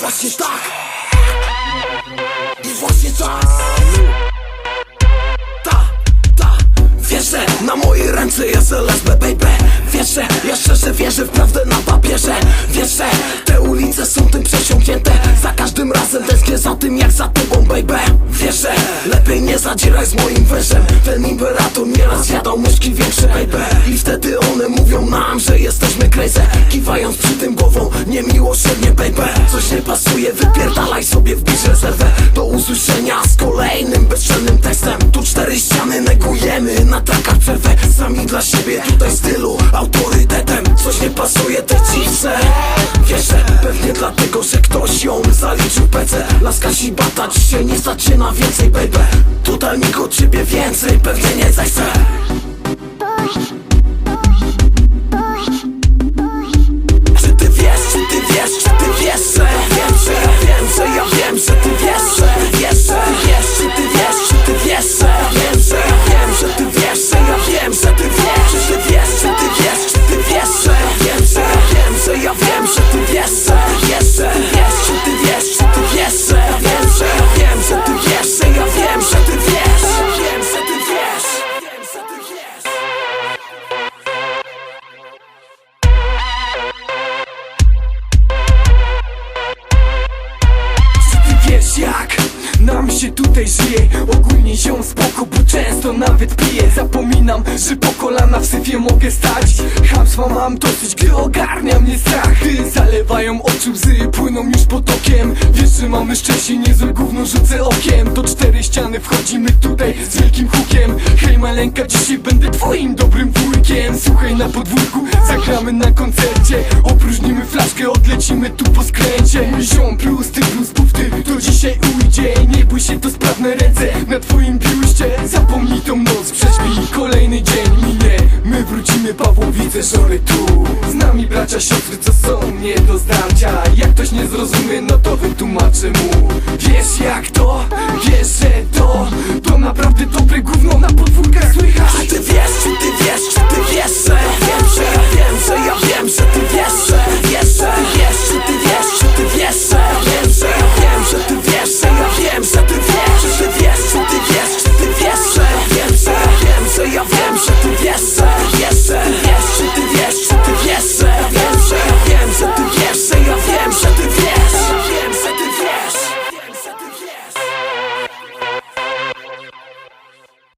właśnie tak. I właśnie tak. Ta, ta Wiesz, że na mojej ręce jest LSB, baby. Wiesz, że ja szczerze wierzę w prawdę na papierze. Wiesz, że te ulice są tym przesiąknięte Za każdym razem tęsknię za tym jak za tobą, baby. Wiesz, że lepiej nie zadzieraj z moim wężem. Ten imperator nieraz jadał myszki większe, baby. I wtedy one mówią nam, że jesteśmy crazy Kiwając przy tym głową. Niemiłosiernie, baby. Coś nie pasuje, wypierdalaj sobie wbić rezerwę Do usłyszenia z kolejnym bezczelnym tekstem. Tu cztery ściany negujemy, na trakach przerwę Sami dla siebie, tutaj stylu, autorytetem. Coś nie pasuje tej Wiesz, że pewnie dlatego, że ktoś ją zaliczył PC Laska Sibata dzisiaj nie zaczyna więcej, baby. Tutaj nikt od ciebie więcej pewnie nie zechce się tutaj żyje. Ogólnie ziom spoko, bo często nawet piję. Zapominam, że po kolana w syfie mogę stać. Chamstwa mam dosyć, gdy ogarnia mnie strach. Gdy zalewają oczy łzy, płyną już potokiem Wiesz, że mamy szczęście, niezłe gówno rzucę okiem. Do cztery ściany wchodzimy tutaj z wielkim hukiem. Hej maleńka, dzisiaj będę twoim dobrym wujkiem. Słuchaj na podwórku, zagramy na koncercie. Opróżnimy flaszkę, odlecimy tu po skręcie. Ziom plus, ty plus, się, to sprawne ręce na twoim biuście. Zapomnij tą noc, prześpij kolejny dzień. Minie My wrócimy, Pawłowice, szory tu. Z nami bracia, siostry, co są nie do zdarcia. Jak ktoś nie zrozumie, no to wytłumaczę mu. Wiesz jak to? Wiesz, że to? To naprawdę dobre gówno na